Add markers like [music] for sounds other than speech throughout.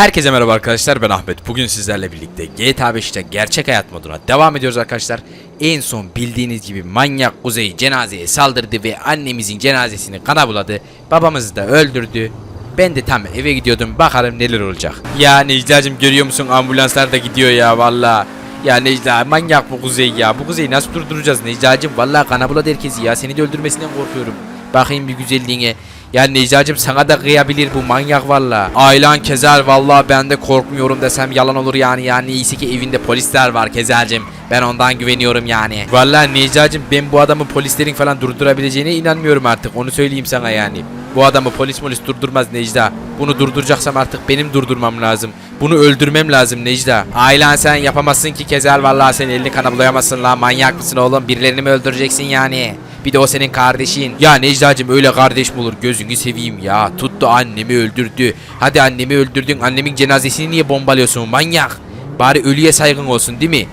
Herkese merhaba arkadaşlar ben Ahmet. Bugün sizlerle birlikte GTA 5'te gerçek hayat moduna devam ediyoruz arkadaşlar. En son bildiğiniz gibi manyak Kuzey cenazeye saldırdı ve annemizin cenazesini kana buladı. Babamızı da öldürdü. Ben de tam eve gidiyordum bakalım neler olacak. Ya Necla'cığım görüyor musun ambulanslar da gidiyor ya valla. Ya Necla manyak bu Kuzey ya. Bu Kuzey'i nasıl durduracağız Necla'cığım? Valla kana buladı herkesi ya. Seni de öldürmesinden korkuyorum. Bakayım bir güzelliğine. Ya Necla'cığım sana da kıyabilir bu manyak valla. Aylan Kezel valla ben de korkmuyorum desem yalan olur yani. Yani iyisi ki evinde polisler var Kezel'cim. Ben ondan güveniyorum yani. Valla Necla'cığım ben bu adamı polislerin falan durdurabileceğine inanmıyorum artık. Onu söyleyeyim sana yani. Bu adamı polis polis durdurmaz Necla. Bunu durduracaksam artık benim durdurmam lazım. Bunu öldürmem lazım Necla. Aylan sen yapamazsın ki Kezel vallahi sen elini kana bulayamazsın lan manyak mısın oğlum? Birilerini mi öldüreceksin yani? Bir de o senin kardeşin. Ya Necla'cığım öyle kardeş mi olur? Gözünü seveyim ya. Tuttu annemi öldürdü. Hadi annemi öldürdün. Annemin cenazesini niye bombalıyorsun manyak? Bari ölüye saygın olsun değil mi?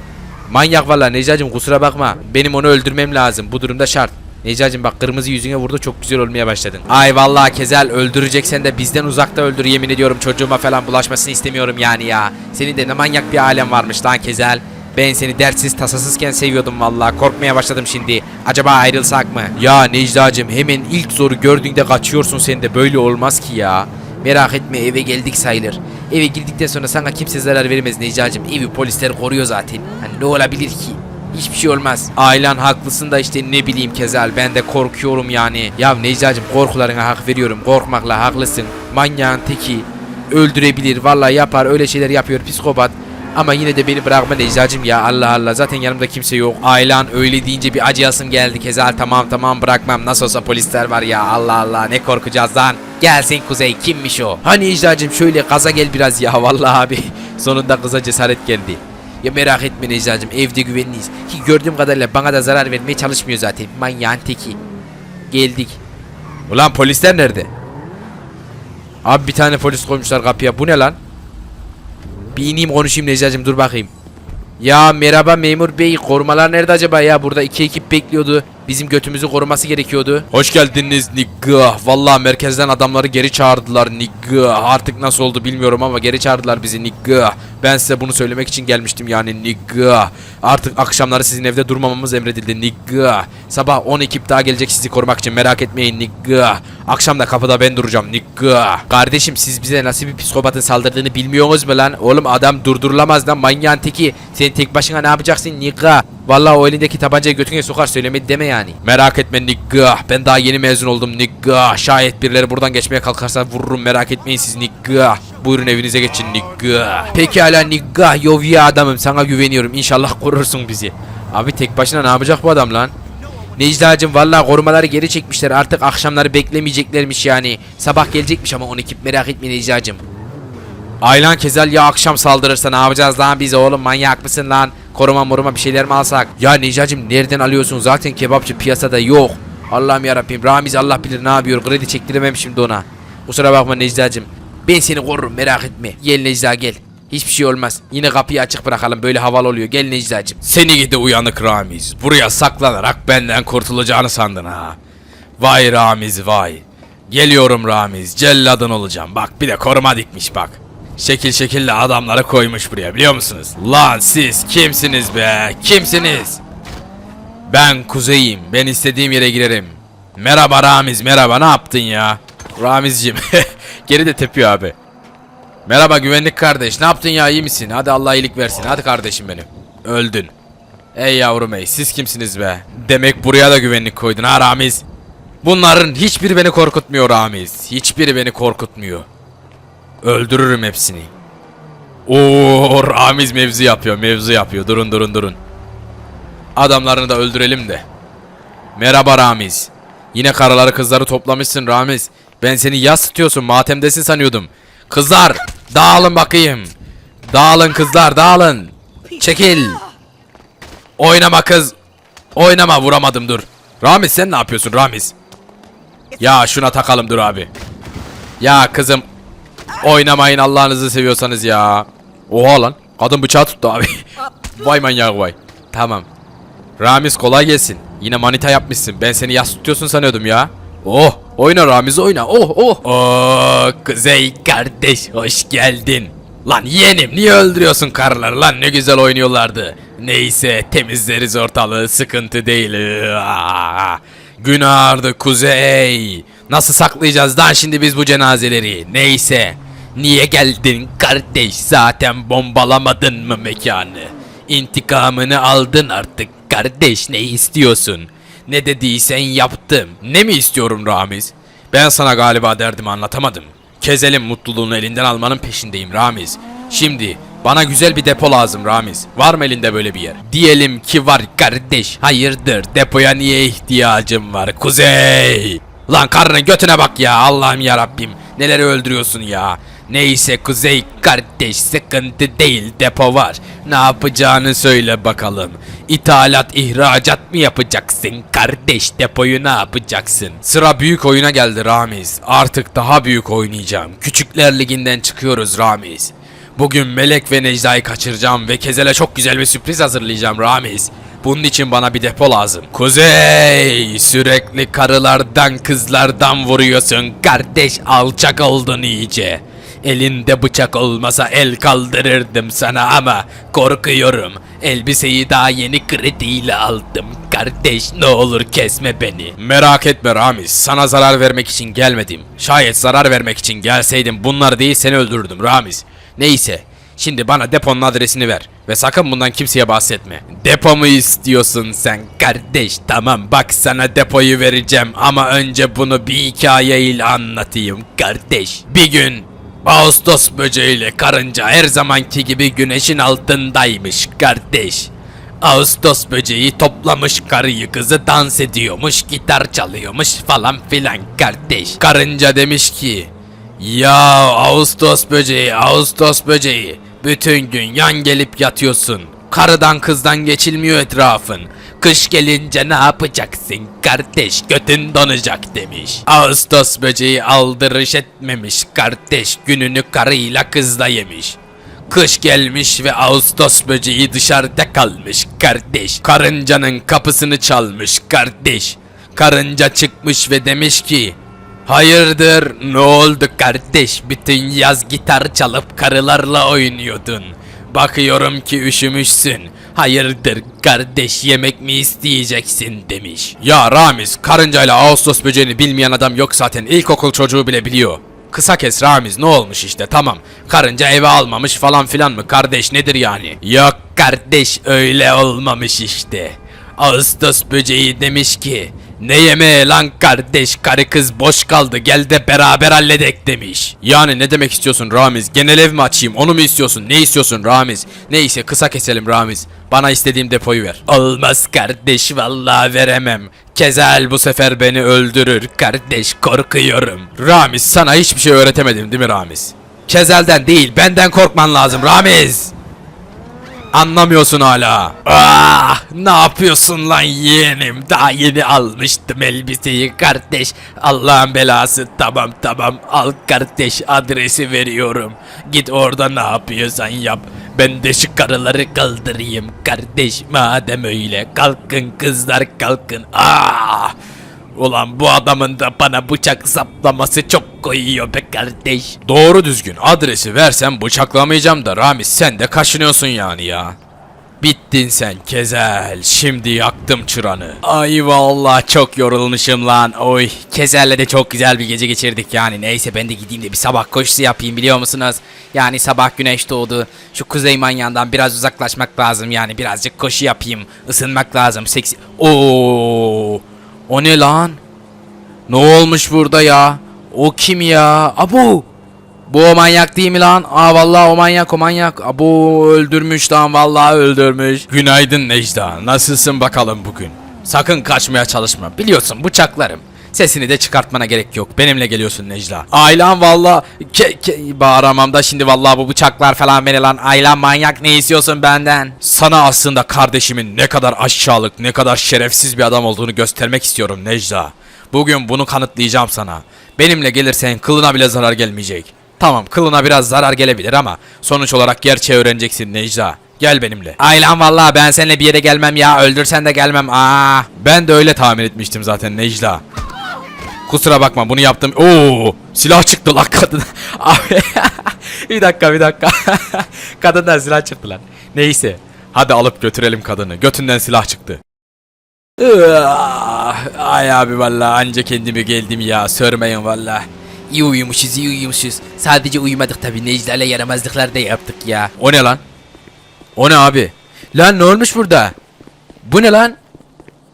Manyak valla Necla'cığım kusura bakma. Benim onu öldürmem lazım. Bu durumda şart. Necla'cığım bak kırmızı yüzüne vurdu çok güzel olmaya başladın. Ay vallahi Kezel öldüreceksen de bizden uzakta öldür yemin ediyorum çocuğuma falan bulaşmasını istemiyorum yani ya. Senin de ne manyak bir alem varmış lan Kezel. Ben seni dertsiz tasasızken seviyordum vallahi korkmaya başladım şimdi. Acaba ayrılsak mı? Ya Necla'cığım hemen ilk zoru gördüğünde kaçıyorsun sen de böyle olmaz ki ya. Merak etme eve geldik sayılır. Eve girdikten sonra sana kimse zarar vermez Necla'cığım. Evi polisler koruyor zaten. Hani ne olabilir ki? Hiçbir şey olmaz. Ailen haklısın da işte ne bileyim Kezel ben de korkuyorum yani. Ya Necla'cığım korkularına hak veriyorum. Korkmakla haklısın. Manyağın teki öldürebilir. Vallahi yapar öyle şeyler yapıyor psikopat. Ama yine de beni bırakma Necla'cığım ya Allah Allah zaten yanımda kimse yok. Ailen öyle deyince bir acıyasım geldi Kezel tamam tamam bırakmam nasıl olsa polisler var ya Allah Allah ne korkacağız lan. Gelsin Kuzey kimmiş o? Hani Necla'cığım şöyle gaza gel biraz ya vallahi abi. [laughs] Sonunda kıza cesaret geldi. Ya merak etme Necla'cığım evde güvenliyiz. Ki gördüğüm kadarıyla bana da zarar vermeye çalışmıyor zaten. Manyağın teki. Geldik. Ulan polisler nerede? Abi bir tane polis koymuşlar kapıya. Bu ne lan? Bir ineyim konuşayım Necla'cığım dur bakayım. Ya merhaba memur bey korumalar nerede acaba ya burada iki ekip bekliyordu. Bizim götümüzü koruması gerekiyordu. Hoş geldiniz nigga. Vallahi merkezden adamları geri çağırdılar nigga. Artık nasıl oldu bilmiyorum ama geri çağırdılar bizi nigga. Ben size bunu söylemek için gelmiştim yani nigga. Artık akşamları sizin evde durmamamız emredildi nigga. Sabah 10 ekip daha gelecek sizi korumak için merak etmeyin nigga. Akşam da kapıda ben duracağım nigga. Kardeşim siz bize nasıl bir psikopatın saldırdığını bilmiyorsunuz mu lan? Oğlum adam durdurulamaz lan manyağın teki. Sen tek başına ne yapacaksın nigga? Vallahi o elindeki tabancayı götüne sokar söylemedi deme yani. Merak etme nigga. Ben daha yeni mezun oldum nigga. Şayet birileri buradan geçmeye kalkarsa vururum merak etmeyin siz nigga. Buyurun evinize geçin nigga. Pekala nigga. Yovya adamım sana güveniyorum. İnşallah korursun bizi. Abi tek başına ne yapacak bu adam lan? Necla'cığım vallahi korumaları geri çekmişler. Artık akşamları beklemeyeceklermiş yani. Sabah gelecekmiş ama 12 merak etme Necla'cığım. Aylan Kezel ya akşam saldırırsa ne yapacağız lan biz oğlum manyak mısın lan? Koruma moruma bir şeyler mi alsak? Ya Necacım nereden alıyorsun? Zaten kebapçı piyasada yok. Allah'ım yarabbim Ramiz Allah bilir ne yapıyor. Kredi çektiremem şimdi ona. Kusura bakma Necla'cım. Ben seni korurum merak etme. Gel Necla gel. Hiçbir şey olmaz. Yine kapıyı açık bırakalım böyle havalı oluyor. Gel Necla'cım. Seni gidi uyanık Ramiz. Buraya saklanarak benden kurtulacağını sandın ha. Vay Ramiz vay. Geliyorum Ramiz. Celladın olacağım. Bak bir de koruma dikmiş bak. Şekil şekilli adamları koymuş buraya biliyor musunuz? Lan siz kimsiniz be? Kimsiniz? Ben Kuzey'im. Ben istediğim yere girerim. Merhaba Ramiz merhaba ne yaptın ya? Ramizciğim [laughs] geri de tepiyor abi. Merhaba güvenlik kardeş ne yaptın ya iyi misin? Hadi Allah iyilik versin hadi kardeşim benim. Öldün. Ey yavrum ey siz kimsiniz be? Demek buraya da güvenlik koydun ha Ramiz. Bunların hiçbiri beni korkutmuyor Ramiz. Hiçbiri beni korkutmuyor. Öldürürüm hepsini. Oo Ramiz mevzu yapıyor mevzu yapıyor. Durun durun durun. Adamlarını da öldürelim de. Merhaba Ramiz. Yine karaları kızları toplamışsın Ramiz. Ben seni yas tutuyorsun matemdesin sanıyordum. Kızlar dağılın bakayım. Dağılın kızlar dağılın. Çekil. Oynama kız. Oynama vuramadım dur. Ramiz sen ne yapıyorsun Ramiz? Ya şuna takalım dur abi. Ya kızım Oynamayın Allah'ınızı seviyorsanız ya. Oha lan. Kadın bıçağı tuttu abi. [laughs] vay manyak vay. Tamam. Ramiz kolay gelsin. Yine manita yapmışsın. Ben seni yas tutuyorsun sanıyordum ya. Oh oyna Ramiz oyna. Oh oh. Oh Kuzey kardeş hoş geldin. Lan yeğenim niye öldürüyorsun karıları lan ne güzel oynuyorlardı. Neyse temizleriz ortalığı sıkıntı değil. Gün ağardı kuzey. Nasıl saklayacağız lan şimdi biz bu cenazeleri? Neyse. Niye geldin kardeş zaten bombalamadın mı mekanı? İntikamını aldın artık kardeş ne istiyorsun? Ne dediysen yaptım. Ne mi istiyorum Ramiz? Ben sana galiba derdimi anlatamadım. Kezel'in mutluluğunu elinden almanın peşindeyim Ramiz. Şimdi bana güzel bir depo lazım Ramiz. Var mı elinde böyle bir yer? Diyelim ki var kardeş. Hayırdır depoya niye ihtiyacım var Kuzey? Lan karının götüne bak ya Allah'ım ya Rabbim. Neleri öldürüyorsun ya? Neyse Kuzey kardeş sıkıntı değil depo var. Ne yapacağını söyle bakalım. İthalat ihracat mı yapacaksın kardeş depoyu ne yapacaksın? Sıra büyük oyuna geldi Ramiz. Artık daha büyük oynayacağım. Küçükler liginden çıkıyoruz Ramiz. Bugün Melek ve Necla'yı kaçıracağım ve Kezel'e çok güzel bir sürpriz hazırlayacağım Ramiz. Bunun için bana bir depo lazım. Kuzey! Sürekli karılardan kızlardan vuruyorsun. Kardeş alçak oldun iyice. Elinde bıçak olmasa el kaldırırdım sana ama korkuyorum. Elbiseyi daha yeni krediyle aldım. Kardeş ne olur kesme beni. Merak etme Ramiz. Sana zarar vermek için gelmedim. Şayet zarar vermek için gelseydim bunlar değil seni öldürürdüm Ramiz. Neyse. Şimdi bana deponun adresini ver. Ve sakın bundan kimseye bahsetme. Depo mu istiyorsun sen kardeş? Tamam bak sana depoyu vereceğim ama önce bunu bir hikayeyle anlatayım kardeş. Bir gün Ağustos böceğiyle karınca her zamanki gibi güneşin altındaymış kardeş. Ağustos böceği toplamış karıyı kızı dans ediyormuş, gitar çalıyormuş falan filan kardeş. Karınca demiş ki ya Ağustos böceği, Ağustos böceği. Bütün gün yan gelip yatıyorsun. Karıdan kızdan geçilmiyor etrafın. Kış gelince ne yapacaksın kardeş götün donacak demiş. Ağustos böceği aldırış etmemiş kardeş gününü karıyla kızla yemiş. Kış gelmiş ve Ağustos böceği dışarıda kalmış kardeş. Karıncanın kapısını çalmış kardeş. Karınca çıkmış ve demiş ki Hayırdır ne oldu kardeş bütün yaz gitar çalıp karılarla oynuyordun. Bakıyorum ki üşümüşsün. Hayırdır kardeş yemek mi isteyeceksin demiş. Ya Ramiz karıncayla Ağustos böceğini bilmeyen adam yok zaten ilkokul çocuğu bile biliyor. Kısa kes Ramiz ne olmuş işte tamam. Karınca eve almamış falan filan mı kardeş nedir yani? Yok kardeş öyle olmamış işte. Ağustos böceği demiş ki ne yemeğe lan kardeş karı kız boş kaldı gel de beraber halledek demiş. Yani ne demek istiyorsun Ramiz? Genel ev mi açayım onu mu istiyorsun? Ne istiyorsun Ramiz? Neyse kısa keselim Ramiz. Bana istediğim depoyu ver. Olmaz kardeş vallahi veremem. Kezel bu sefer beni öldürür kardeş korkuyorum. Ramiz sana hiçbir şey öğretemedim değil mi Ramiz? Kezel'den değil benden korkman lazım Ramiz. Anlamıyorsun hala. Ah, ne yapıyorsun lan yeğenim? Daha yeni almıştım elbiseyi kardeş. Allah'ın belası. Tamam tamam al kardeş adresi veriyorum. Git orada ne yapıyorsan yap. Ben de şu karıları kaldırayım kardeş. Madem öyle kalkın kızlar kalkın. Ah! Ulan bu adamın da bana bıçak saplaması çok koyuyor be kardeş. Doğru düzgün adresi versem bıçaklamayacağım da Ramiz sen de kaşınıyorsun yani ya. Bittin sen Kezel. Şimdi yaktım çıranı. Ay vallahi çok yorulmuşum lan. Oy. Kezel'le de çok güzel bir gece geçirdik yani. Neyse ben de gideyim de bir sabah koşusu yapayım biliyor musunuz? Yani sabah güneş doğdu. Şu kuzey manyağından biraz uzaklaşmak lazım yani. Birazcık koşu yapayım. Isınmak lazım. Seksi... Oo. O ne lan? Ne olmuş burada ya? O kim ya? Abu! Bu o manyak değil mi lan? Aa vallahi o manyak o manyak. Abu öldürmüş lan vallahi öldürmüş. Günaydın Necda. Nasılsın bakalım bugün? Sakın kaçmaya çalışma. Biliyorsun bıçaklarım. Sesini de çıkartmana gerek yok. Benimle geliyorsun Necla. Aylan valla ke, ke, bağıramam da şimdi vallahi bu bıçaklar falan beni lan. Aylan manyak ne istiyorsun benden? Sana aslında kardeşimin ne kadar aşağılık, ne kadar şerefsiz bir adam olduğunu göstermek istiyorum Necla. Bugün bunu kanıtlayacağım sana. Benimle gelirsen kılına bile zarar gelmeyecek. Tamam kılına biraz zarar gelebilir ama sonuç olarak gerçeği öğreneceksin Necla. Gel benimle. Aylan vallahi ben seninle bir yere gelmem ya. Öldürsen de gelmem. Aa. Ben de öyle tahmin etmiştim zaten Necla. Kusura bakma bunu yaptım. Oo, silah çıktı lan kadın. [laughs] Abi [laughs] bir dakika bir dakika. [laughs] Kadından silah çıktı lan. Neyse. Hadi alıp götürelim kadını. Götünden silah çıktı. Ay abi vallahi anca kendime geldim ya. Sörmeyin vallahi. İyi uyumuşuz iyi uyumuşuz. Sadece uyumadık tabi Necla'yla yaramazlıklar da yaptık ya. O ne lan? O ne abi? Lan ne olmuş burada? Bu ne lan?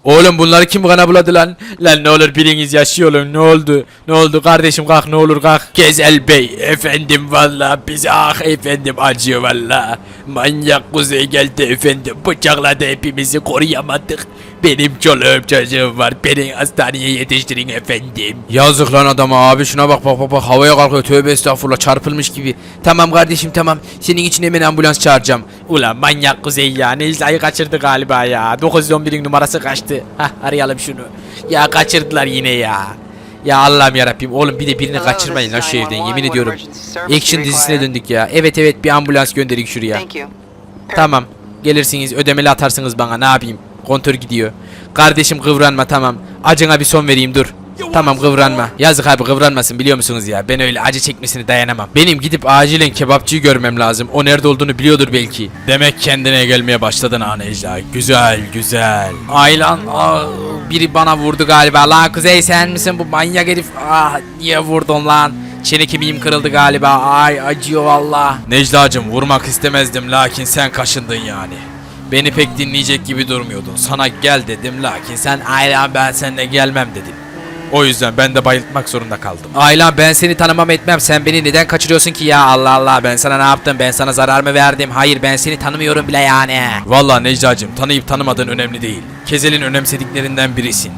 Oğlum bunları kim kana buladı lan? Lan ne olur biriniz yaşıyor oğlum ne oldu? Ne oldu kardeşim kalk ne olur kalk. Gezel Bey efendim valla bize ah efendim acıyor valla. Manyak kuzey geldi efendim bıçakladı hepimizi koruyamadık. Benim çoluğum çocuğum var beni hastaneye yetiştirin efendim. Yazık lan adama abi şuna bak bak bak bak havaya kalkıyor tövbe estağfurullah çarpılmış gibi. Tamam kardeşim tamam senin için hemen ambulans çağıracağım. Ulan manyak kuzey ya Necla'yı kaçırdı galiba ya. 911'in numarası kaçtı. Hah arayalım şunu. Ya kaçırdılar yine ya. Ya Allah'ım yarabbim oğlum bir de birini Hello, kaçırmayın lan şu evden 911. yemin ediyorum. Action dizisine döndük ya. Evet evet bir ambulans gönderin şuraya. Thank you. Tamam. Gelirsiniz ödemeli atarsınız bana ne yapayım. Kontör gidiyor. Kardeşim kıvranma tamam. Acına bir son vereyim dur. Tamam kıvranma. Yazık abi kıvranmasın biliyor musunuz ya. Ben öyle acı çekmesini dayanamam. Benim gidip acilen kebapçıyı görmem lazım. O nerede olduğunu biliyordur belki. Demek kendine gelmeye başladın ha Necla. Güzel güzel. Aylan aa, biri bana vurdu galiba. Lan Kuzey sen misin bu manyak herif? Ah niye vurdun lan? Çene kemiğim kırıldı galiba. Ay acıyor valla. Necla'cım vurmak istemezdim lakin sen kaşındın yani. Beni pek dinleyecek gibi durmuyordun. Sana gel dedim lakin sen Aylan ben seninle gelmem dedin. O yüzden ben de bayıltmak zorunda kaldım. Aylan ben seni tanımam etmem. Sen beni neden kaçırıyorsun ki ya Allah Allah ben sana ne yaptım? Ben sana zarar mı verdim? Hayır ben seni tanımıyorum bile yani. Vallahi Necla'cığım tanıyıp tanımadığın önemli değil. Kezel'in önemsediklerinden birisin.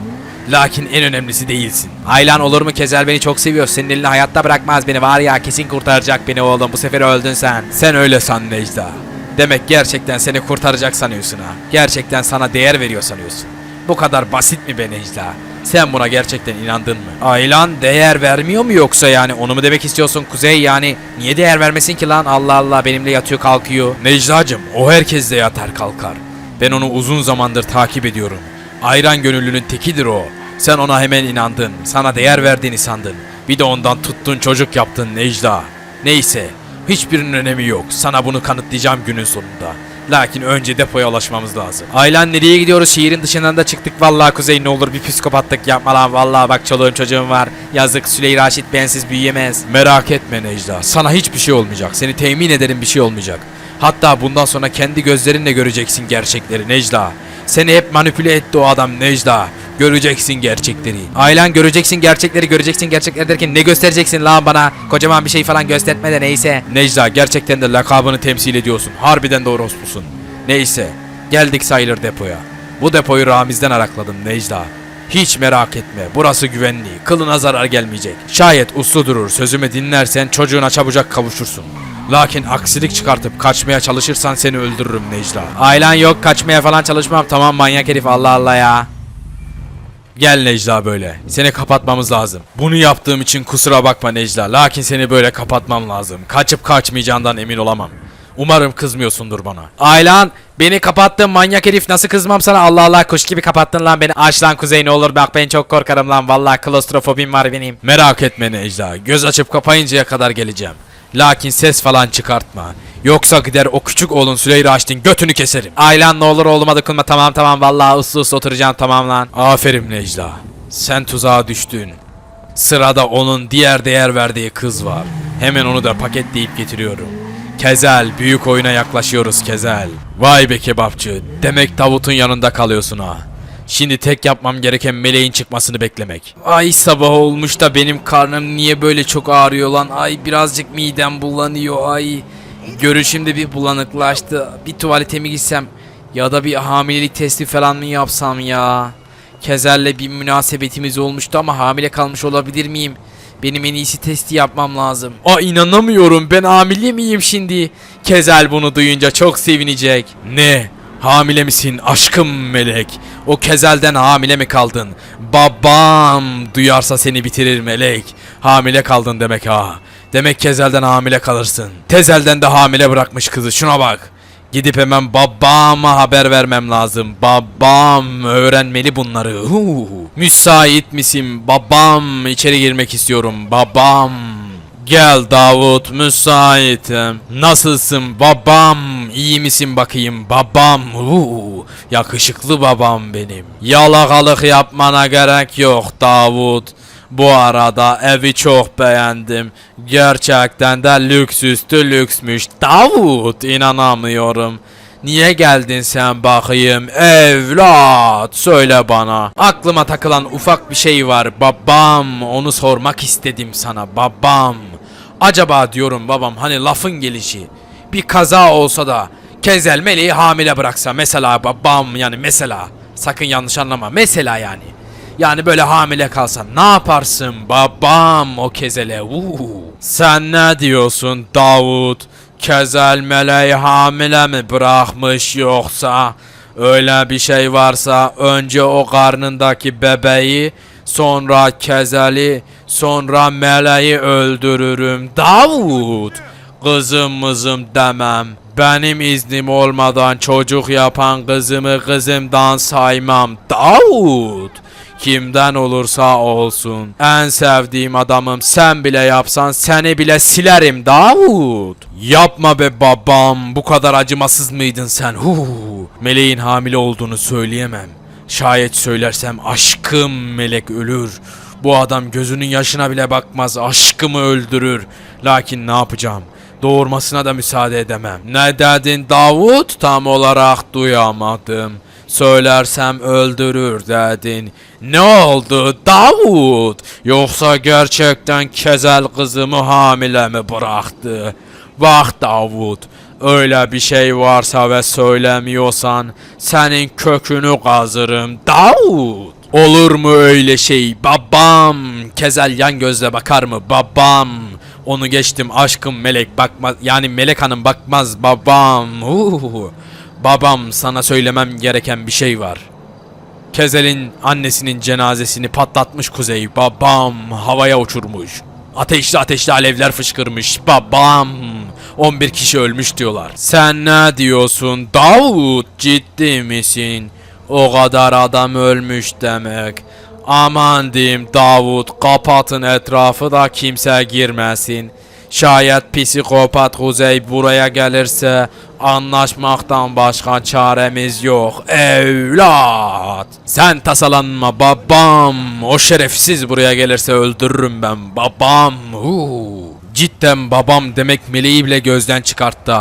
Lakin en önemlisi değilsin. Aylan olur mu Kezel beni çok seviyor. Senin eline hayatta bırakmaz beni var ya kesin kurtaracak beni oğlum. Bu sefer öldün sen. Sen öyle san Necla. Demek gerçekten seni kurtaracak sanıyorsun ha. Gerçekten sana değer veriyor sanıyorsun. Bu kadar basit mi be Necla? Sen buna gerçekten inandın mı? Aylan değer vermiyor mu yoksa yani onu mu demek istiyorsun Kuzey yani niye değer vermesin ki lan Allah Allah benimle yatıyor kalkıyor. Necla'cım o herkesle yatar kalkar. Ben onu uzun zamandır takip ediyorum. Ayran gönüllünün tekidir o. Sen ona hemen inandın. Sana değer verdiğini sandın. Bir de ondan tuttun çocuk yaptın Necla. Neyse. Hiçbirinin önemi yok. Sana bunu kanıtlayacağım günün sonunda. Lakin önce depoya ulaşmamız lazım. Aylan nereye gidiyoruz? Şehrin dışından da çıktık. Vallahi Kuzey ne olur bir psikopatlık yapma lan. Vallahi bak çoluğum çocuğum var. Yazık Süleyra Raşit bensiz büyüyemez. Merak etme Necla. Sana hiçbir şey olmayacak. Seni temin ederim bir şey olmayacak. Hatta bundan sonra kendi gözlerinle göreceksin gerçekleri Necla. Seni hep manipüle etti o adam Necla. Göreceksin gerçekleri. Aylan göreceksin gerçekleri göreceksin gerçekleri derken ne göstereceksin lan bana? Kocaman bir şey falan gösterme de neyse. Necla gerçekten de lakabını temsil ediyorsun. Harbiden de orospusun. Neyse. Geldik sayılır depoya. Bu depoyu Ramiz'den arakladım Necla. Hiç merak etme. Burası güvenli. Kılına zarar gelmeyecek. Şayet uslu durur sözümü dinlersen çocuğuna çabucak kavuşursun. Lakin aksilik çıkartıp kaçmaya çalışırsan seni öldürürüm Necla. Ailen yok kaçmaya falan çalışmam. Tamam manyak herif Allah Allah ya. Gel Necla böyle. Seni kapatmamız lazım. Bunu yaptığım için kusura bakma Necla. Lakin seni böyle kapatmam lazım. Kaçıp kaçmayacağından emin olamam. Umarım kızmıyorsundur bana. Aylan beni kapattın manyak herif nasıl kızmam sana Allah Allah kuş gibi kapattın lan beni aç lan kuzey ne olur bak ben çok korkarım lan vallahi klostrofobim var benim. Merak etme Necla göz açıp kapayıncaya kadar geleceğim. Lakin ses falan çıkartma. Yoksa gider o küçük oğlun Süleyra Açtın götünü keserim. Aylan ne olur oğluma dokunma tamam tamam vallahi uslu uslu oturacağım tamam lan. Aferin Necla. Sen tuzağa düştün. Sırada onun diğer değer verdiği kız var. Hemen onu da paketleyip getiriyorum. Kezel, büyük oyuna yaklaşıyoruz Kezel. Vay be kebapçı, demek Davut'un yanında kalıyorsun ha. Şimdi tek yapmam gereken meleğin çıkmasını beklemek. Ay sabah olmuş da benim karnım niye böyle çok ağrıyor lan? Ay birazcık midem bulanıyor ay. Görüşüm de bir bulanıklaştı. Bir tuvalete mi gitsem? Ya da bir hamilelik testi falan mı yapsam ya? Kezer'le bir münasebetimiz olmuştu ama hamile kalmış olabilir miyim? Benim en iyisi testi yapmam lazım. Aa inanamıyorum ben hamile miyim şimdi? Kezel bunu duyunca çok sevinecek. Ne? Hamile misin aşkım melek? O kezelden hamile mi kaldın? Babam duyarsa seni bitirir melek. Hamile kaldın demek ha. Demek kezelden hamile kalırsın. Tezelden de hamile bırakmış kızı şuna bak. Gidip hemen babama haber vermem lazım. Babam öğrenmeli bunları. Huu. Müsait misin? Babam içeri girmek istiyorum. Babam. Gel Davut müsaitim. Nasılsın babam? İyi misin bakayım babam? Uuu, yakışıklı babam benim. Yalakalık yapmana gerek yok Davut. Bu arada evi çok beğendim. Gerçekten de lüks üstü lüksmüş. Davut inanamıyorum. Niye geldin sen bakayım evlat söyle bana. Aklıma takılan ufak bir şey var babam onu sormak istedim sana babam. Acaba diyorum babam hani lafın gelişi bir kaza olsa da Kezel Meleği hamile bıraksa mesela babam yani mesela sakın yanlış anlama mesela yani. Yani böyle hamile kalsan ne yaparsın babam o Kezel'e? Uuu. Sen ne diyorsun Davut? Kezel meleği hamile mi bırakmış yoksa? Öyle bir şey varsa önce o karnındaki bebeği, sonra Kezel'i, sonra meleği öldürürüm. Davut! Kızım mızım demem. Benim iznim olmadan çocuk yapan kızımı kızımdan saymam. Davut! Kimden olursa olsun. En sevdiğim adamım sen bile yapsan seni bile silerim Davut. Yapma be babam bu kadar acımasız mıydın sen? Huu. Meleğin hamile olduğunu söyleyemem. Şayet söylersem aşkım melek ölür. Bu adam gözünün yaşına bile bakmaz aşkımı öldürür. Lakin ne yapacağım? Doğurmasına da müsaade edemem. Ne dedin Davut? Tam olarak duyamadım. Söylersem öldürür dedin. Ne oldu Davut? Yoksa gerçekten Kezel kızımı hamile mi bıraktı? Bak Davut, öyle bir şey varsa ve söylemiyorsan senin kökünü kazırım Davut. Olur mu öyle şey babam? Kezel yan gözle bakar mı babam? Onu geçtim aşkım melek bakmaz yani melek hanım bakmaz babam. Uhu. Babam sana söylemem gereken bir şey var. Kezel'in annesinin cenazesini patlatmış Kuzey. Babam havaya uçurmuş. Ateşli ateşli alevler fışkırmış. Babam 11 kişi ölmüş diyorlar. Sen ne diyorsun Davut ciddi misin? O kadar adam ölmüş demek. Aman diyeyim Davut kapatın etrafı da kimse girmesin. Şayet psikopat Kuzey buraya gelirse anlaşmaktan başka çaremiz yok evlat. Sen tasalanma babam. O şerefsiz buraya gelirse öldürürüm ben babam. Huu. Cidden babam demek meleği bile gözden çıkarttı.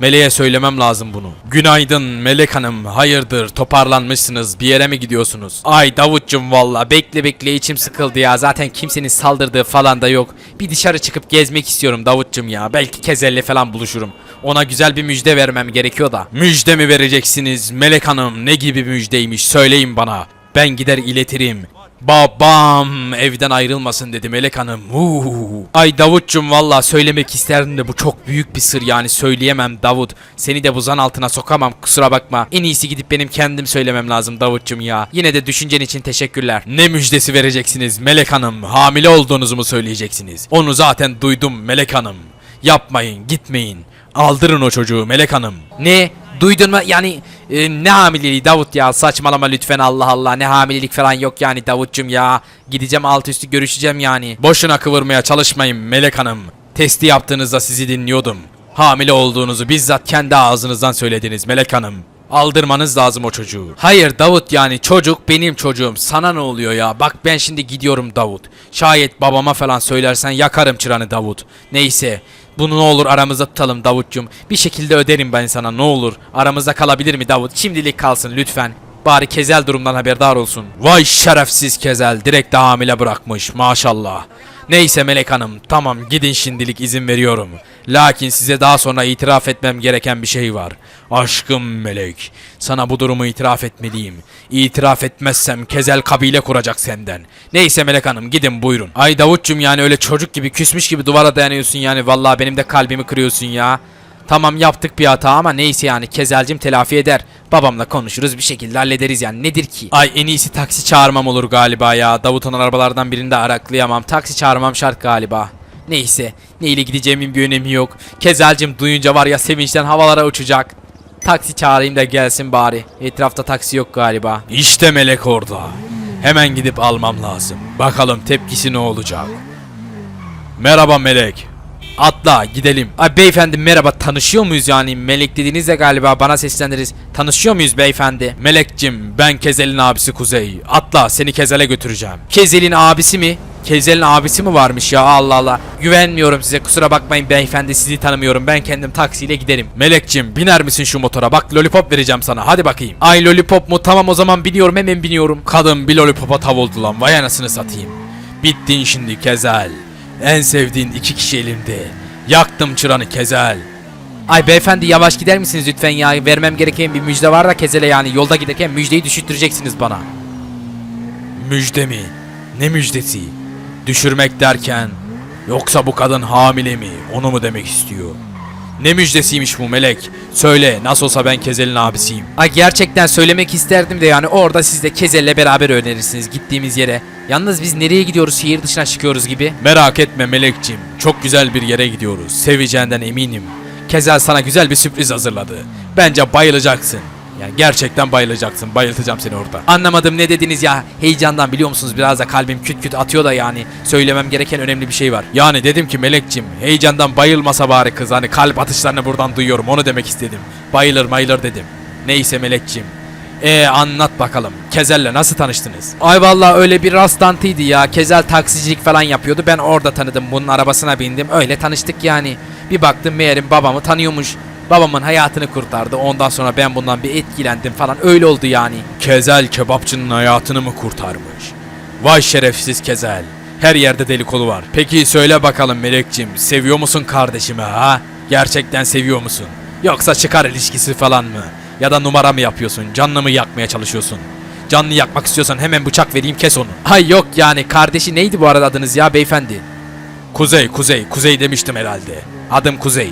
Meleğe söylemem lazım bunu. Günaydın Melek Hanım. Hayırdır toparlanmışsınız. Bir yere mi gidiyorsunuz? Ay Davutcum valla bekle bekle içim sıkıldı ya. Zaten kimsenin saldırdığı falan da yok. Bir dışarı çıkıp gezmek istiyorum Davutcum ya. Belki Kezel'le falan buluşurum. Ona güzel bir müjde vermem gerekiyor da. Müjde mi vereceksiniz Melek Hanım? Ne gibi müjdeymiş söyleyin bana. Ben gider iletirim. Babam evden ayrılmasın dedi Melek Hanım. Uuu. Ay Davutcum valla söylemek isterdim de bu çok büyük bir sır yani söyleyemem Davut. Seni de bu zan altına sokamam kusura bakma. En iyisi gidip benim kendim söylemem lazım Davutcum ya. Yine de düşüncen için teşekkürler. Ne müjdesi vereceksiniz Melek Hanım? Hamile olduğunuzu mu söyleyeceksiniz? Onu zaten duydum Melek Hanım. Yapmayın gitmeyin. Aldırın o çocuğu Melek Hanım. Ne? Duydun mu? Yani e, ne hamileliği Davut ya saçmalama lütfen Allah Allah ne hamilelik falan yok yani Davutcum ya. Gideceğim alt üstü görüşeceğim yani. Boşuna kıvırmaya çalışmayın Melek Hanım. Testi yaptığınızda sizi dinliyordum. Hamile olduğunuzu bizzat kendi ağzınızdan söylediniz Melek Hanım. Aldırmanız lazım o çocuğu. Hayır Davut yani çocuk benim çocuğum. Sana ne oluyor ya? Bak ben şimdi gidiyorum Davut. Şayet babama falan söylersen yakarım çıranı Davut. Neyse. Bunu ne olur aramızda tutalım Davutcum. Bir şekilde öderim ben sana ne olur. Aramızda kalabilir mi Davut? Şimdilik kalsın lütfen. Bari Kezel durumdan haberdar olsun. Vay şerefsiz Kezel. Direkt de hamile bırakmış maşallah. Neyse Melek Hanım tamam gidin şimdilik izin veriyorum. Lakin size daha sonra itiraf etmem gereken bir şey var. Aşkım Melek. Sana bu durumu itiraf etmeliyim. İtiraf etmezsem Kezel kabile kuracak senden. Neyse Melek Hanım gidin buyurun. Ay Davutcum yani öyle çocuk gibi küsmüş gibi duvara dayanıyorsun yani. Vallahi benim de kalbimi kırıyorsun ya. Tamam yaptık bir hata ama neyse yani Kezelcim telafi eder. Babamla konuşuruz bir şekilde hallederiz yani nedir ki? Ay en iyisi taksi çağırmam olur galiba ya. Davut'un arabalardan birinde araklayamam. Taksi çağırmam şart galiba. Neyse neyle gideceğimin bir önemi yok. Kezelcim duyunca var ya sevinçten havalara uçacak. Taksi çağırayım da gelsin bari. Etrafta taksi yok galiba. İşte melek orada. Hemen gidip almam lazım. Bakalım tepkisi ne olacak. Merhaba melek. Atla gidelim. Ay beyefendi merhaba tanışıyor muyuz yani? Melek dediğinizde galiba bana seslendiniz. Tanışıyor muyuz beyefendi? Melekcim ben Kezel'in abisi Kuzey. Atla seni Kezel'e götüreceğim. Kezel'in abisi mi? Kezel'in abisi mi varmış ya Allah Allah. Güvenmiyorum size kusura bakmayın beyefendi sizi tanımıyorum. Ben kendim taksiyle giderim. Melekcim biner misin şu motora? Bak lollipop vereceğim sana hadi bakayım. Ay lollipop mu? Tamam o zaman biniyorum hemen biniyorum. Kadın bir lollipopa tav oldu lan vay anasını satayım. Bittin şimdi Kezel. En sevdiğin iki kişi elimde. Yaktım çıranı Kezel. Ay beyefendi yavaş gider misiniz lütfen ya? Vermem gereken bir müjde var da Kezel'e yani. Yolda giderken müjdeyi düşürtüreceksiniz bana. Müjde mi? Ne müjdesi? Düşürmek derken yoksa bu kadın hamile mi? Onu mu demek istiyor? Ne müjdesiymiş bu melek? Söyle nasıl olsa ben Kezel'in abisiyim. Ay gerçekten söylemek isterdim de yani orada siz de Kezel'le beraber öğrenirsiniz gittiğimiz yere. Yalnız biz nereye gidiyoruz şehir dışına çıkıyoruz gibi. Merak etme melekçim. Çok güzel bir yere gidiyoruz. Seveceğinden eminim. Kezel sana güzel bir sürpriz hazırladı. Bence bayılacaksın. Yani gerçekten bayılacaksın. Bayıltacağım seni orada. Anlamadım ne dediniz ya. Heyecandan biliyor musunuz biraz da kalbim küt küt atıyor da yani. Söylemem gereken önemli bir şey var. Yani dedim ki Melekçim heyecandan bayılmasa bari kız. Hani kalp atışlarını buradan duyuyorum. Onu demek istedim. Bayılır bayılır dedim. Neyse Melekçim. E anlat bakalım. Kezel'le nasıl tanıştınız? Ay vallahi öyle bir rastlantıydı ya. Kezel taksicilik falan yapıyordu. Ben orada tanıdım. Bunun arabasına bindim. Öyle tanıştık yani. Bir baktım meğerim babamı tanıyormuş. Babamın hayatını kurtardı. Ondan sonra ben bundan bir etkilendim falan. Öyle oldu yani. Kezel kebapçının hayatını mı kurtarmış? Vay şerefsiz Kezel. Her yerde deli kolu var. Peki söyle bakalım Melekçim. Seviyor musun kardeşimi ha? Gerçekten seviyor musun? Yoksa çıkar ilişkisi falan mı? Ya da numara mı yapıyorsun? Canını mı yakmaya çalışıyorsun? Canını yakmak istiyorsan hemen bıçak vereyim kes onu. Hay yok yani kardeşi neydi bu arada adınız ya beyefendi? Kuzey, Kuzey, Kuzey demiştim herhalde. Adım Kuzey.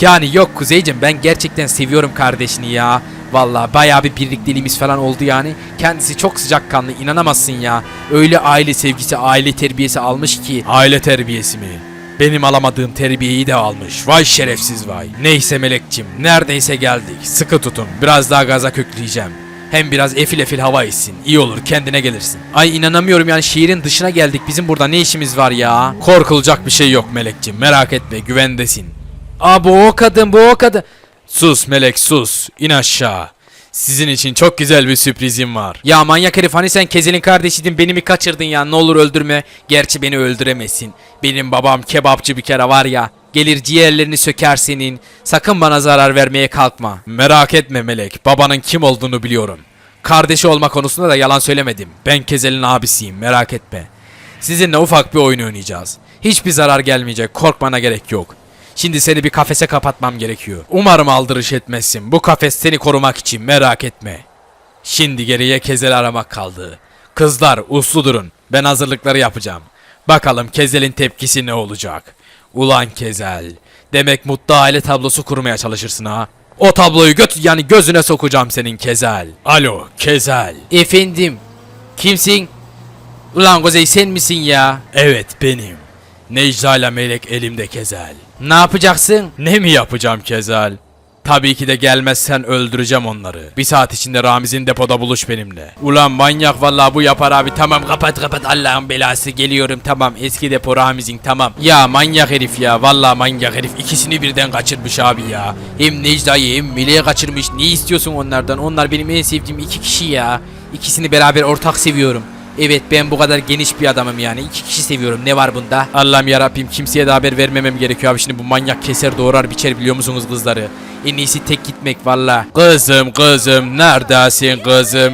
Yani yok Kuzeycim ben gerçekten seviyorum kardeşini ya. Vallahi bayağı bir birlikteliğimiz falan oldu yani. Kendisi çok sıcakkanlı inanamazsın ya. Öyle aile sevgisi, aile terbiyesi almış ki. Aile terbiyesi mi? Benim alamadığım terbiyeyi de almış. Vay şerefsiz vay. Neyse melekçim neredeyse geldik. Sıkı tutun biraz daha gaza kökleyeceğim. Hem biraz efil efil hava içsin. İyi olur kendine gelirsin. Ay inanamıyorum yani şehrin dışına geldik. Bizim burada ne işimiz var ya? Korkulacak bir şey yok melekçim. Merak etme güvendesin. Aa o kadın bu o kadın. Sus melek sus. İn aşağı. Sizin için çok güzel bir sürprizim var. Ya manyak herif hani sen Kezel'in kardeşiydin beni mi kaçırdın ya ne olur öldürme. Gerçi beni öldüremezsin. Benim babam kebapçı bir kere var ya. Gelir ciğerlerini söker senin. Sakın bana zarar vermeye kalkma. Merak etme Melek. Babanın kim olduğunu biliyorum. Kardeşi olma konusunda da yalan söylemedim. Ben Kezel'in abisiyim merak etme. Sizinle ufak bir oyun oynayacağız. Hiçbir zarar gelmeyecek korkmana gerek yok. Şimdi seni bir kafese kapatmam gerekiyor. Umarım aldırış etmezsin. Bu kafes seni korumak için merak etme. Şimdi geriye Kezel'i aramak kaldı. Kızlar uslu durun. Ben hazırlıkları yapacağım. Bakalım Kezel'in tepkisi ne olacak? Ulan Kezel. Demek mutlu aile tablosu kurmaya çalışırsın ha. O tabloyu göt yani gözüne sokacağım senin Kezel. Alo Kezel. Efendim. Kimsin? Ulan Kuzey sen misin ya? Evet benim. Necla ile Melek elimde Kezel. Ne yapacaksın? Ne mi yapacağım Kezel? Tabii ki de gelmezsen öldüreceğim onları. Bir saat içinde Ramiz'in depoda buluş benimle. Ulan manyak vallahi bu yapar abi. Tamam kapat kapat Allah'ın belası geliyorum tamam. Eski depo Ramiz'in tamam. Ya manyak herif ya. Vallahi manyak herif. İkisini birden kaçırmış abi ya. Hem Necla'yı hem Melek'i kaçırmış. Ne istiyorsun onlardan? Onlar benim en sevdiğim iki kişi ya. İkisini beraber ortak seviyorum. Evet ben bu kadar geniş bir adamım yani. İki kişi seviyorum. Ne var bunda? Allah'ım yarabbim kimseye de haber vermemem gerekiyor abi. Şimdi bu manyak keser doğrar biçer biliyor musunuz kızları? En iyisi tek gitmek valla. Kızım kızım neredesin kızım?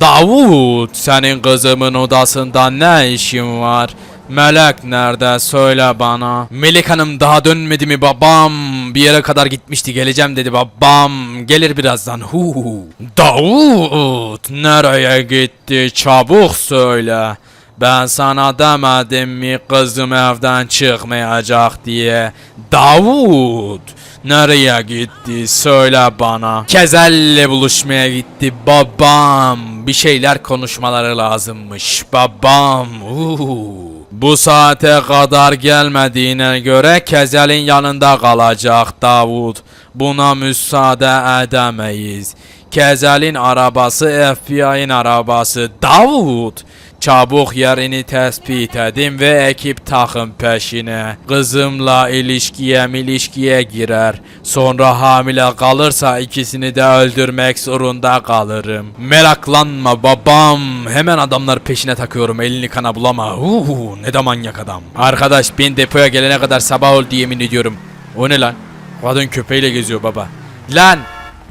Davut senin kızımın odasında ne işin var? Melek nerede söyle bana. Melek hanım daha dönmedi mi babam? Bir yere kadar gitmişti geleceğim dedi babam. Gelir birazdan. Hu. Davut nereye gitti çabuk söyle. Ben sana demedim mi kızım evden çıkmayacak diye. Davut nereye gitti söyle bana. Kezel'le buluşmaya gitti babam. Bir şeyler konuşmaları lazımmış babam. Uhu. Bu saate kadar gelmediğine göre Kezel'in yanında kalacak Davut. Buna müsaade edemeyiz. Kezel'in arabası FBI'nin arabası. Davut! Çabuk yerini tespit edin ve ekip takım peşine. Kızımla ilişkiye milişkiye girer. Sonra hamile kalırsa ikisini de öldürmek zorunda kalırım. Meraklanma babam. Hemen adamlar peşine takıyorum elini kana bulama. Uhu, ne de manyak adam. Arkadaş ben depoya gelene kadar sabah oldu yemin ediyorum. O ne lan? Kadın köpeğiyle geziyor baba. Lan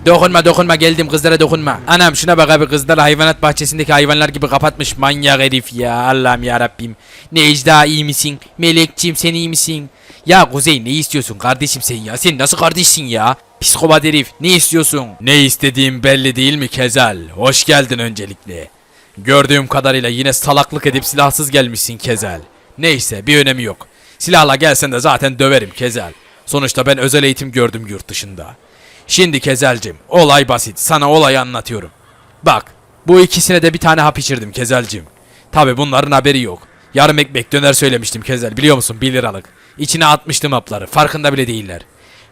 Dokunma dokunma geldim kızlara dokunma. Anam şuna bak abi kızlar hayvanat bahçesindeki hayvanlar gibi kapatmış manyak herif ya Allah'ım ya Rabbim. Necda iyi misin? Melekciğim sen iyi misin? Ya Kuzey ne istiyorsun kardeşim sen ya? Sen nasıl kardeşsin ya? Psikopat herif ne istiyorsun? Ne istediğim belli değil mi Kezal? Hoş geldin öncelikle. Gördüğüm kadarıyla yine salaklık edip silahsız gelmişsin Kezel. Neyse bir önemi yok. Silahla gelsen de zaten döverim Kezel. Sonuçta ben özel eğitim gördüm yurt dışında. Şimdi Kezelcim, olay basit. Sana olayı anlatıyorum. Bak, bu ikisine de bir tane hap içirdim Kezelcim. Tabi bunların haberi yok. Yarım ekmek döner söylemiştim Kezel biliyor musun 1 liralık. İçine atmıştım hapları farkında bile değiller.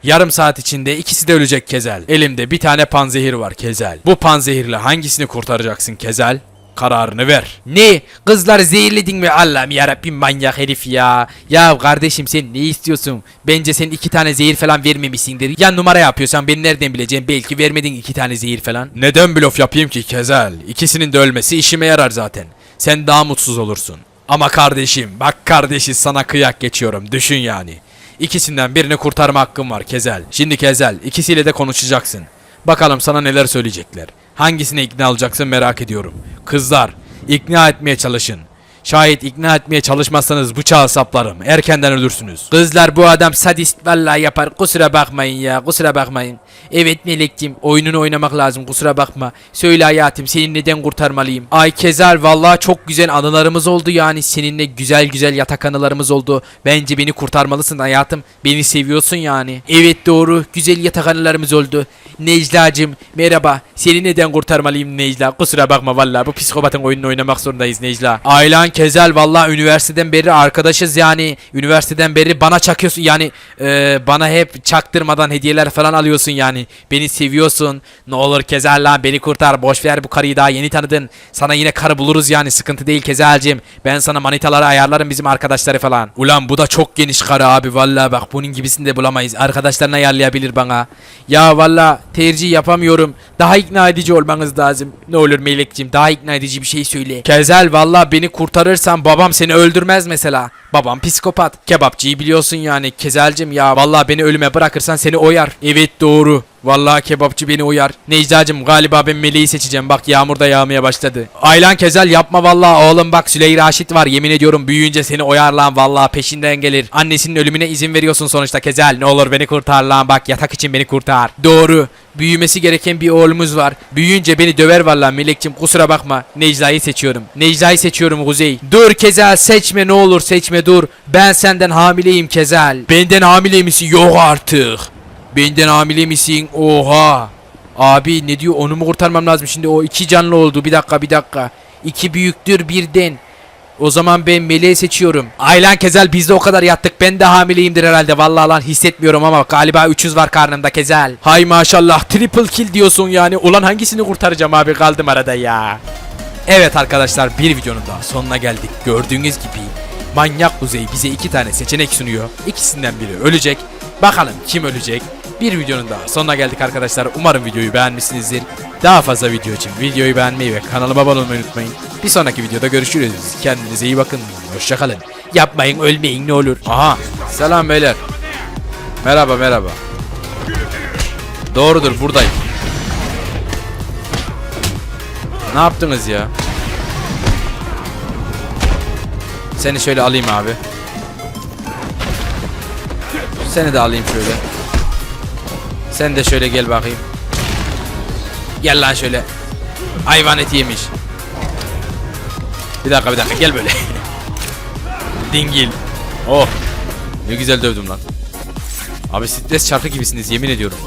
Yarım saat içinde ikisi de ölecek Kezel. Elimde bir tane panzehir var Kezel. Bu panzehirle hangisini kurtaracaksın Kezel? Kararını ver. Ne? Kızları zehirledin mi? Allah'ım yarabbim manyak herif ya. Ya kardeşim sen ne istiyorsun? Bence sen iki tane zehir falan vermemişsindir. Ya numara yapıyorsan ben nereden bileceğim? Belki vermedin iki tane zehir falan. Neden blöf yapayım ki Kezel? İkisinin de ölmesi işime yarar zaten. Sen daha mutsuz olursun. Ama kardeşim bak kardeşi sana kıyak geçiyorum. Düşün yani. İkisinden birini kurtarma hakkım var Kezel. Şimdi Kezel ikisiyle de konuşacaksın. Bakalım sana neler söyleyecekler. Hangisine ikna olacaksın merak ediyorum. Kızlar, ikna etmeye çalışın. Şayet ikna etmeye çalışmazsanız bıçağı saplarım. Erkenden ölürsünüz. Kızlar bu adam sadist vallahi yapar. Kusura bakmayın ya kusura bakmayın. Evet Melek'cim oyununu oynamak lazım kusura bakma. Söyle hayatım seni neden kurtarmalıyım? Ay Kezel vallahi çok güzel anılarımız oldu yani. Seninle güzel güzel yatak anılarımız oldu. Bence beni kurtarmalısın hayatım. Beni seviyorsun yani. Evet doğru güzel yatak anılarımız oldu. Necla'cım merhaba. Seni neden kurtarmalıyım Necla? Kusura bakma vallahi bu psikopatın oyununu oynamak zorundayız Necla. Aylan Kezel vallahi üniversiteden beri arkadaşız yani. Üniversiteden beri bana çakıyorsun yani e, bana hep çaktırmadan hediyeler falan alıyorsun yani. Beni seviyorsun. Ne olur Kezel lan beni kurtar. Boş ver bu karıyı daha yeni tanıdın. Sana yine karı buluruz yani sıkıntı değil Kezel'cim. Ben sana manitaları ayarlarım bizim arkadaşları falan. Ulan bu da çok geniş karı abi vallahi bak bunun gibisini de bulamayız. Arkadaşlarına ayarlayabilir bana. Ya vallahi tercih yapamıyorum. Daha ikna edici olmanız lazım. Ne olur Melekciğim daha ikna edici bir şey söyle. Kezel vallahi beni kurtarırsan babam seni öldürmez mesela. Babam psikopat. Kebapçıyı biliyorsun yani. Kezelcim ya vallahi beni ölüme bırakırsan seni oyar. Evet doğru. Vallahi kebapçı beni uyar. Necdacım galiba ben Meleği seçeceğim. Bak yağmur da yağmaya başladı. Aylan Kezel yapma vallahi oğlum bak Süleyra Raşit var. Yemin ediyorum büyüyünce seni oyar lan vallahi peşinden gelir. Annesinin ölümüne izin veriyorsun sonuçta Kezel. Ne olur beni kurtar lan bak yatak için beni kurtar. Doğru. Büyümesi gereken bir oğlumuz var. Büyüyünce beni döver vallahi Melekçim kusura bakma. Necla'yı seçiyorum. Necla'yı seçiyorum Kuzey. Dur Kezel seçme ne olur seçme dur. Ben senden hamileyim Kezel. Benden hamile misin? Yok artık. Benden hamile misin? Oha. Abi ne diyor onu mu kurtarmam lazım şimdi o iki canlı oldu bir dakika bir dakika. İki büyüktür birden. O zaman ben meleği seçiyorum. Aylan Kezel biz de o kadar yattık. Ben de hamileyimdir herhalde. Vallahi lan hissetmiyorum ama galiba 300 var karnımda Kezel. Hay maşallah triple kill diyorsun yani. Ulan hangisini kurtaracağım abi kaldım arada ya. Evet arkadaşlar bir videonun daha sonuna geldik. Gördüğünüz gibi manyak Kuzey bize iki tane seçenek sunuyor. İkisinden biri ölecek. Bakalım kim ölecek? Bir videonun daha sonuna geldik arkadaşlar. Umarım videoyu beğenmişsinizdir. Daha fazla video için videoyu beğenmeyi ve kanalıma abone olmayı unutmayın. Bir sonraki videoda görüşürüz. Kendinize iyi bakın. Hoşçakalın. Yapmayın ölmeyin ne olur. Aha selam beyler. Merhaba merhaba. Doğrudur buradayım. Ne yaptınız ya? Seni şöyle alayım abi. Seni de alayım şöyle. Sen de şöyle gel bakayım. Gel lan şöyle. Hayvan eti yemiş. Bir dakika bir dakika gel böyle. [laughs] Dingil. Oh. Ne güzel dövdüm lan. Abi stres çarkı gibisiniz yemin ediyorum.